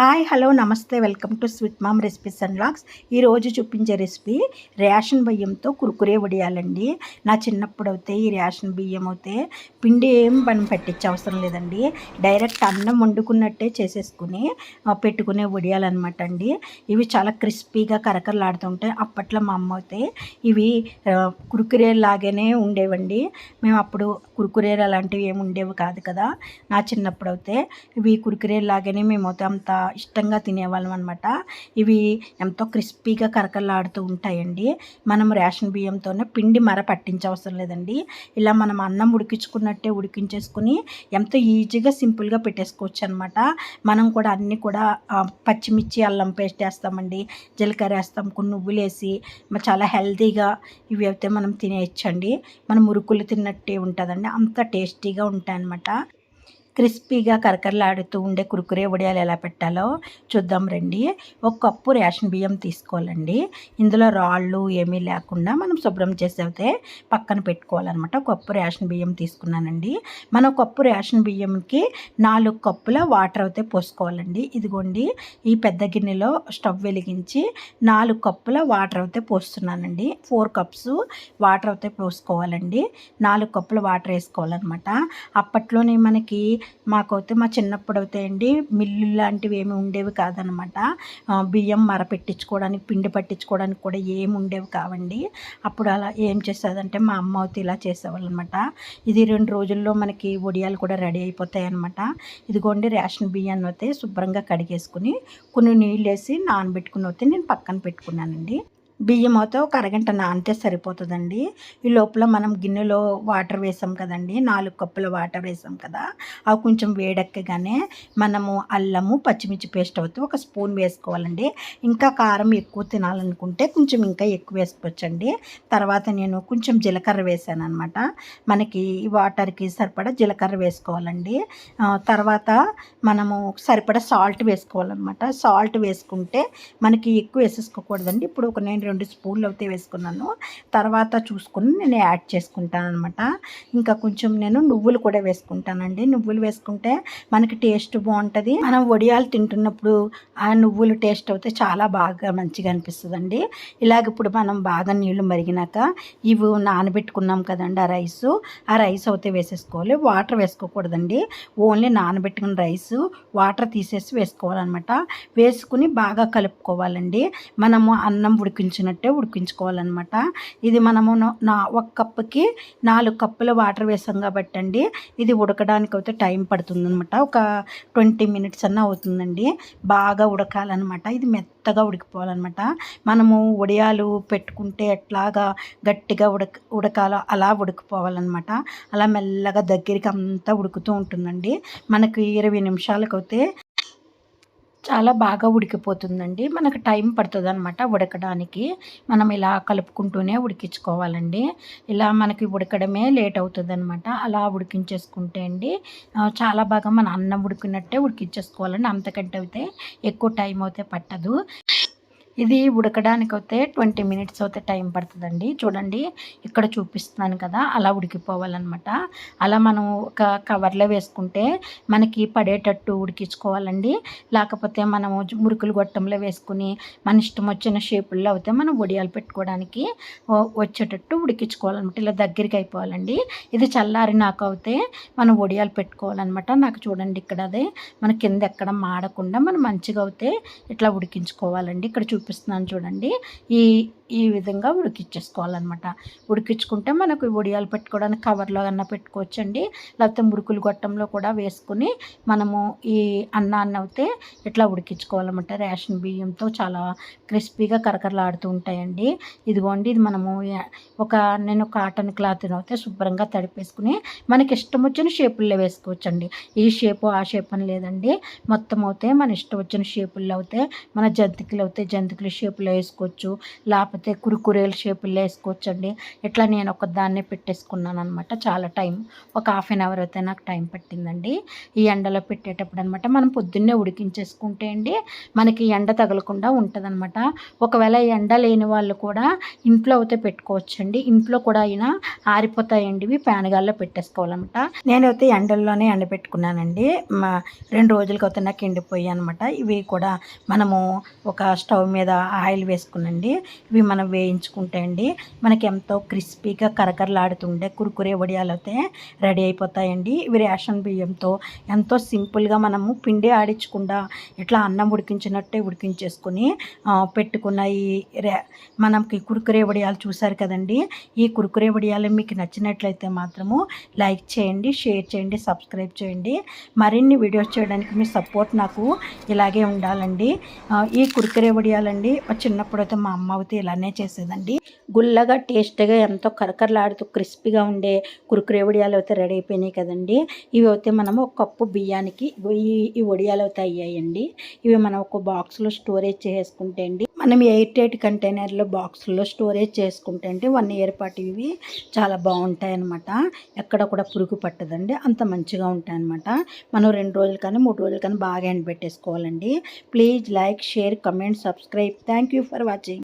Hi hello నమస్తే welcome to sweet mom recipes and logs ఈరోజు చూపించే రెసిపీ రేషన్ బియ్యంతో కురుకురే వడియాలండి. నా చిన్నప్పుడు అయితే ఈ రేషన్ బియ్యం అయితే పిండి ఏం పని పెట్టించే అవసరం లేదండి. డైరెక్ట్ అన్నం వండుకున్నట్టే చేసేసుకుని పెట్టుకునే వడియాలన్నమాట అండి. ఇవి చాలా క్రిస్పీగా కరకరలాడుతుంటాయి అప్పట్లో మా అమ్మ అయితే ఇవి కురుకురే లాగానే ఉండేవండి. మేము అప్పుడు కురుకురేలు అలాంటివి ఏమి ఉండేవి కాదు కదా. నా చిన్నప్పుడు అయితే ఇవి కురుకురే లాగానే మేము అయితే అంత ఇష్టంగా తినేవాళ్ళం అనమాట ఇవి ఎంతో క్రిస్పీగా కరకరలాడుతూ ఉంటాయండి. మనం రేషన్ బియ్యంతోనే పిండి మర పట్టించవసరం లేదండి. ఇలా మనం అన్నం ఉడికించుకున్నట్టే ఉడికించేసుకుని ఎంతో ఈజీగా సింపుల్గా పెట్టేసుకోవచ్చు అనమాట మనం కూడా అన్నీ కూడా పచ్చిమిర్చి అల్లం పేస్ట్ వేస్తామండి. జీలకర్ర వేస్తాం కొన్ని నువ్వులు వేసి చాలా హెల్తీగా ఇవి అయితే మనం తినేయచ్చండి. మనం మురుకులు తిన్నట్టే ఉంటుందండి. అంత టేస్టీగా ఉంటాయన్నమాట. క్రిస్పీగా కరకరలాడుతూ ఉండే కురుకురే వడియాలు ఎలా పెట్టాలో చూద్దాం రండి. ఒక కప్పు రేషన్ బియ్యం తీసుకోవాలండి. ఇందులో రాళ్ళు ఏమీ లేకుండా మనం శుభ్రం చేసేవితే అయితే పక్కన పెట్టుకోవాలన్నమాట. ఒక కప్పు రేషన్ బియ్యం తీసుకున్నానండి. మనం ఒక కప్పు రేషన్ బియ్యంకి నాలుగు కప్పుల వాటర్ అయితే పోసుకోవాలండి. ఇదిగోండి ఈ పెద్ద గిన్నెలో స్టవ్ వెలిగించి నాలుగు కప్పుల వాటర్ అయితే పోస్తున్నానండి. ఫోర్ కప్స్ వాటర్ అయితే పోసుకోవాలండి. నాలుగు కప్పుల వాటర్ వేసుకోవాలన్నమాట. అప్పట్లోనే మనకి మాకైతే మా చిన్నప్పుడు అయితే అండి మిల్లు లాంటివి ఏమి ఉండేవి కాదనమాట. బియ్యం మర పెట్టించుకోవడానికి పిండి పట్టించుకోవడానికి కూడా ఏమి ఉండేవి కావండి. అప్పుడు అలా ఏం చేసేదంటే మా అమ్మ అయితే ఇలా చేసేవాళ్ళు అనమాట ఇది రెండు రోజుల్లో మనకి వడియాలు కూడా రెడీ అయిపోతాయి అనమాట ఇదిగోండి రేషన్ బియ్యాన్ని అయితే శుభ్రంగా కడిగేసుకుని కొన్ని నీళ్ళు వేసి నానబెట్టుకుని అయితే నేను పక్కన పెట్టుకున్నానండి. బియ్యం ఒక అరగంట నానితే సరిపోతుందండి. ఈ లోపల మనం గిన్నెలో వాటర్ వేసాం కదండి నాలుగు కప్పుల వాటర్ వేసాం కదా అవి కొంచెం వేడెక్కగానే మనము అల్లము పచ్చిమిర్చి పేస్ట్ అవుతూ ఒక స్పూన్ వేసుకోవాలండి. ఇంకా కారం ఎక్కువ తినాలనుకుంటే కొంచెం ఇంకా ఎక్కువ వేసుకోవచ్చండి. తర్వాత నేను కొంచెం జీలకర్ర వేసాను అనమాట మనకి ఈ వాటర్కి సరిపడా జీలకర్ర వేసుకోవాలండి. తర్వాత మనము సరిపడా సాల్ట్ వేసుకోవాలన్నమాట. సాల్ట్ వేసుకుంటే మనకి ఎక్కువ వేసేసుకోకూడదండి. ఇప్పుడు ఒక నేను రెండు స్పూన్లు అయితే వేసుకున్నాను. తర్వాత చూసుకుని నేను యాడ్ చేసుకుంటాను అనమాట ఇంకా కొంచెం నేను నువ్వులు కూడా వేసుకుంటానండి. నువ్వులు వేసుకుంటే మనకి టేస్ట్ బాగుంటుంది. మనం వడియాలు తింటున్నప్పుడు ఆ నువ్వులు టేస్ట్ అయితే చాలా బాగా మంచిగా అనిపిస్తుందండి. ఇలాగ ఇప్పుడు మనం బాగా నీళ్ళు మరిగినాక ఇవి నానబెట్టుకున్నాం కదండి ఆ రైస్. ఆ రైస్ అయితే వేసేసుకోవాలి. వాటర్ వేసుకోకూడదండి. ఓన్లీ నానబెట్టుకున్న రైస్ వాటర్ తీసేసి వేసుకోవాలన్నమాట. వేసుకుని బాగా కలుపుకోవాలండి. మనము అన్నం ఉడికించినట్టే ఉడికించుకోవాలన్నమాట. ఇది మనము నా ఒక కప్పుకి నాలుగు కప్పుల వాటర్ వేసాం కాబట్టి అండి ఇది ఉడకడానికి అయితే టైం పడుతుందన్నమాట. ఒక ట్వంటీ మినిట్స్ అన్న అవుతుందండి. బాగా ఉడకాలన్నమాట. ఇది మెత్తగా ఉడికిపోవాలన్నమాట. మనము ఉడియాలు పెట్టుకుంటే ఎట్లాగా గట్టిగా ఉడక ఉడకాలో అలా ఉడికిపోవాలన్నమాట. అలా మెల్లగా దగ్గరికి అంతా ఉడుకుతూ ఉంటుందండి. మనకి ఇరవై నిమిషాలకు అయితే చాలా బాగా ఉడికిపోతుందండి. మనకు టైం పడుతుంది అనమాట ఉడకడానికి. మనం ఇలా కలుపుకుంటూనే ఉడికించుకోవాలండి. ఇలా మనకి ఉడకడమే లేట్ అవుతుంది అనమాట అలా ఉడికించేసుకుంటే అండి చాలా బాగా మన అన్నం ఉడికినట్టే ఉడికించేసుకోవాలండి. అంతకంటే అయితే ఎక్కువ టైం అయితే పట్టదు. ఇది ఉడకడానికి అయితే ట్వంటీ మినిట్స్ అయితే టైం పడుతుందండి. చూడండి ఇక్కడ చూపిస్తున్నాను కదా అలా ఉడికిపోవాలన్నమాట. అలా మనం ఒక కవర్లో వేసుకుంటే మనకి పడేటట్టు ఉడికించుకోవాలండి. లేకపోతే మనము మురుకులు గొట్టంలో వేసుకుని మన ఇష్టం వచ్చిన షేపుల్లో అయితే మనం వడియాలు పెట్టుకోవడానికి వచ్చేటట్టు ఉడికించుకోవాలన్నమాట. ఇలా దగ్గరికి అయిపోవాలండి. ఇది చల్లారి నాకు అయితే మనం వడియాలు పెట్టుకోవాలన్నమాట. నాకు చూడండి ఇక్కడ అదే మన కింద ఎక్కడ మాడకుండా మనం మంచిగా అయితే ఇట్లా ఉడికించుకోవాలండి. ఇక్కడ చూపిస్తున్నాను చూడండి. ఈ ఈ విధంగా ఉడికించేసుకోవాలన్నమాట ఉడికించుకుంటే మనకు వడియాలు పెట్టుకోవడానికి కవర్లో అన్న పెట్టుకోవచ్చండి. లేకపోతే మురుకులు గొట్టంలో కూడా వేసుకుని మనము ఈ అన్నాన్ని అయితే ఇట్లా ఉడికించుకోవాలన్నమాట. రేషన్ బియ్యంతో చాలా క్రిస్పీగా కరకరలాడుతూ ఉంటాయండి. ఇదిగోండి ఇది మనము ఒక నేను కాటన్ క్లాత్ అయితే శుభ్రంగా తడిపేసుకుని మనకి ఇష్టం వచ్చిన షేపుల్లో వేసుకోవచ్చండి. ఈ షేపు ఆ షేప్ అని లేదండి. మొత్తం అయితే మన ఇష్టం వచ్చిన షేపుల్లో అయితే మన జంతికలు అయితే జంతికలు జంతికల షేపులో వేసుకోవచ్చు లేకపోతే కురుకురేల షేపుల్లో వేసుకోవచ్చు అండి ఇట్లా నేను ఒక దాన్నే పెట్టేసుకున్నాను అనమాట చాలా టైం ఒక హాఫ్ అన్ అవర్ అయితే నాకు టైం పట్టిందండి. ఈ ఎండలో పెట్టేటప్పుడు అనమాట మనం పొద్దున్నే ఉడికించేసుకుంటే అండి మనకి ఎండ తగలకుండా ఉంటుందన్నమాట. ఒకవేళ ఎండ లేని వాళ్ళు కూడా ఇంట్లో అయితే పెట్టుకోవచ్చండి. ఇంట్లో కూడా అయినా ఆరిపోతాయండి ఇవి ప్యానగాల్లో పెట్టేసుకోవాలన్నమాట. నేనైతే ఎండల్లోనే ఎండబెట్టుకున్నానండి. మా రెండు రోజులకి అయితే నాకు ఎండిపోయాయి అనమాట ఇవి కూడా మనము ఒక స్టవ్ మీద ఆయిల్ వేసుకునండి. ఇవి మనం వేయించుకుంటే అండి మనకి ఎంతో క్రిస్పీగా కరకరలాడుతుండే కురుకురే వడియాలు అయితే రెడీ అయిపోతాయండి. ఇవి రేషన్ బియ్యంతో ఎంతో సింపుల్గా మనము పిండి ఆడించకుండా ఇట్లా అన్నం ఉడికించినట్టే ఉడికించేసుకుని పెట్టుకున్న ఈ రే మనకి కురుకురే వడియాలు చూసారు కదండి. ఈ కురుకురే వడియాలు మీకు నచ్చినట్లయితే మాత్రము లైక్ చేయండి షేర్ చేయండి సబ్స్క్రైబ్ చేయండి. మరిన్ని వీడియోస్ చేయడానికి మీ సపోర్ట్ నాకు ఇలాగే ఉండాలండి. ఈ కురుకురే వడియాలండి చిన్నప్పుడు అయితే మా అమ్మ అయితే ఇలానే చేసేదండి. గుల్లగా టేస్ట్గా ఎంతో కరకరలాడుతూ క్రిస్పీగా ఉండే కురుకురే వడియాలు అయితే రెడీ అయిపోయినాయి కదండి. ఇవి అయితే మనము ఒక కప్పు బియ్యానికి ఈ ఈ వడియాలు అయితే అయ్యాయండి. ఇవి మనం ఒక బాక్స్లో స్టోరేజ్ చేసుకుంటే అండి మనం ఎయిట్ ఎయిట్ కంటైనర్లో బాక్స్లో స్టోరేజ్ చేసుకుంటే అంటే వన్ ఇయర్ పాటు ఇవి చాలా బాగుంటాయి అన్నమాట ఎక్కడ కూడా పురుగు పట్టదండి. అంత మంచిగా ఉంటాయి అనమాట మనం రెండు రోజులు కానీ మూడు రోజులు కానీ బాగా ఎండబెట్టేసుకోవాలండి. Please like share comment subscribe. Thank you for watching.